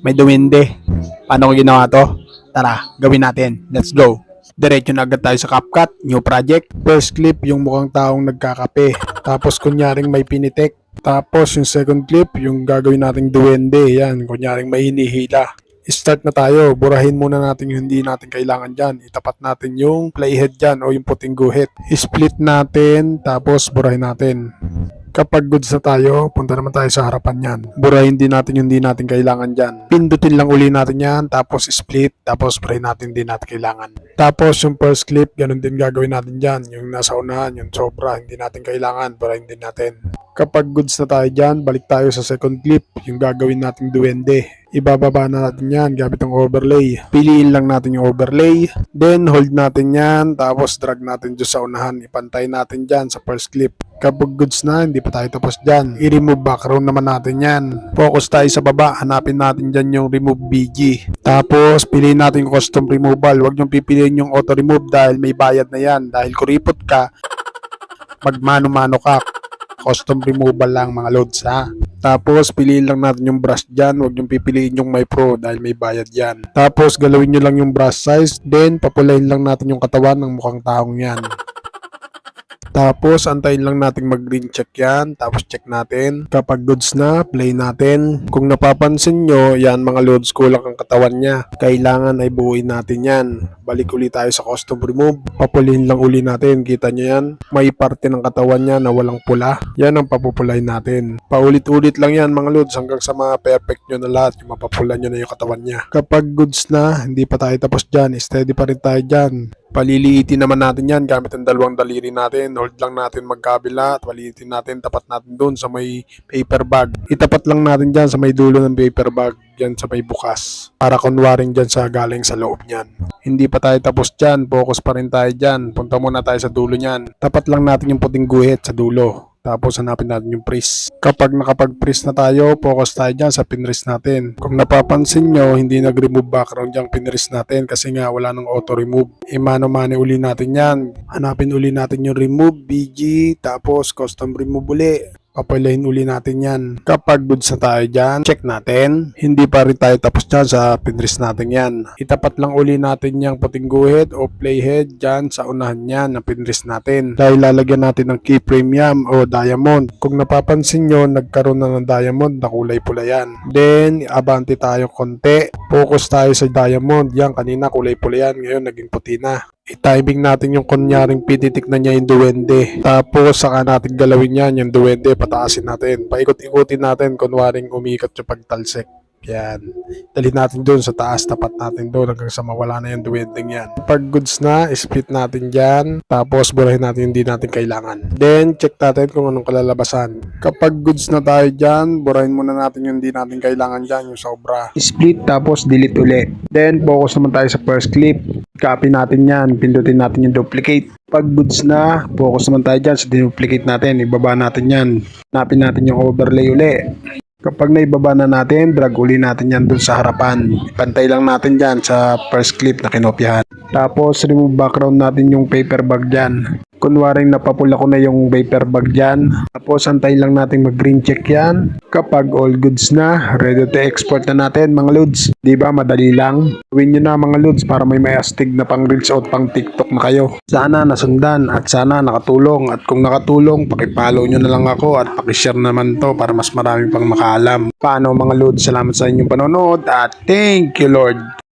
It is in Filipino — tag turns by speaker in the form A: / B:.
A: May duwende. Paano ko ginawa to? Tara, gawin natin. Let's go. Diretso na agad tayo sa CapCut, new project. First clip, yung mukhang taong nagkakape. Tapos kunyaring may pinitek. Tapos yung second clip, yung gagawin nating duwende. Yan, kunyaring may hinihila. Start na tayo. Burahin muna natin yung hindi natin kailangan dyan. Itapat natin yung playhead dyan o yung puting guhit. Split natin, tapos burahin natin. Kapag goods na tayo, punta naman tayo sa harapan yan. Burahin din natin yung hindi natin kailangan dyan. Pindutin lang uli natin yan, tapos split, tapos burahin natin hindi natin kailangan. Tapos yung first clip, ganun din gagawin natin dyan. Yung nasa unahan, yung sobra, hindi natin kailangan, burahin din natin. Kapag goods na tayo dyan, balik tayo sa second clip, yung gagawin nating duwende. Ibababa na natin yan gamit ang overlay. Piliin lang natin yung overlay. Then hold natin yan. Tapos drag natin dyan sa unahan. Ipantay natin dyan sa first clip. Kapag goods na, hindi pa tayo tapos dyan. I-remove background naman natin yan. Focus tayo sa baba. Hanapin natin dyan yung remove BG. Tapos piliin natin yung custom removal. Huwag niyong pipiliin yung auto remove dahil may bayad na yan. Dahil kuripot ka, magmano-mano ka. Custom removal lang mga loads ha. Tapos, piliin lang natin yung brush dyan. Huwag yung pipiliin yung My Pro dahil may bayad yan. Tapos, galawin nyo lang yung brush size. Then, papulayin lang natin yung katawan ng mukhang taong yan. Tapos, antayin lang natin mag-green check yan. Tapos, check natin. Kapag goods na, play natin. Kung napapansin nyo, yan mga loads kulang ang katawan niya. Kailangan ay buuin natin yan. Balik uli tayo sa custom remove. Papulihin lang uli natin. Kita nyo yan? May parte ng katawan niya na walang pula. Yan ang papupulayin natin. Paulit-ulit lang yan mga loads hanggang sa mga perfect nyo na lahat. Yung mapapula nyo na yung katawan niya. Kapag goods na, hindi pa tayo tapos dyan. Steady pa rin tayo dyan. Paliliitin naman natin yan gamit ang dalawang daliri natin. Hold lang natin magkabila at paliliitin natin. Tapat natin doon sa may paper bag. Itapat lang natin dyan sa may dulo ng paper bag. Dyan sa may bukas. Para kunwaring dyan sa galing sa loob niyan. Hindi pa tayo tapos dyan. Focus pa rin tayo dyan. Punta muna tayo sa dulo niyan. Tapat lang natin yung puting guhit sa dulo. Tapos hanapin natin yung press. Kapag nakapag-press na tayo, focus tayo dyan sa pinress natin. Kung napapansin nyo, hindi nag-remove background yung pinress natin kasi nga wala nang auto-remove. Imano-mano uli natin yan. Hanapin uli natin yung remove, BG, tapos custom remove uli. Papalayin uli natin yan. Kapag goods na tayo dyan, check natin. Hindi pa rin tayo tapos dyan sa pinress natin yan. Itapat lang uli natin yung puting guhit o playhead dyan sa unahan yan ng pinress natin. Dahil lalagyan natin ng keyframe yan o diamond. Kung napapansin nyo, nagkaroon na ng diamond na kulay pula yan. Then, abante tayo konti. Focus tayo sa diamond. Yan, kanina kulay pula yan. Ngayon, naging puti na i-timing natin yung kunyaring pinitik na niya yung duwende. Tapos saka natin galawin yan, yung duwende, pataasin natin. Paikot-ikutin natin kunwaring umikot yung pagtalsik. Yan. Dali natin doon sa taas, tapat natin doon hanggang sa mawala na yung duwending yan. Pag goods na, split natin dyan. Tapos burahin natin yung hindi natin kailangan. Then, check natin kung anong kalalabasan. Kapag goods na tayo dyan, burahin muna natin yung hindi natin kailangan dyan, yung sobra. Split tapos delete uli. Then, focus naman tayo sa first clip. Copy natin yan. Pindutin natin yung duplicate. Pag goods na, focus naman tayo dyan sa dinuplicate natin. Ibaba natin yan. Napin natin yung overlay uli. Kapag naibaba na natin, drag uli natin yan dun sa harapan. Pantay lang natin dyan sa first clip na kinopyahan. Tapos, remove background natin yung paper bag dyan. Kunwaring napapula ko na yung paper bag dyan. Tapos, antay lang natin mag-green check yan. Kapag all goods na, ready to export na natin mga loads. Ba madali lang? Gawin nyo na mga loads para may may astig na pang reels out pang TikTok na kayo. Sana nasundan at sana nakatulong. At kung nakatulong, pakipollow nyo na lang ako at pakishare naman to para mas marami pang makaalam. Paano mga loads? Salamat sa inyong panonood at thank you Lord.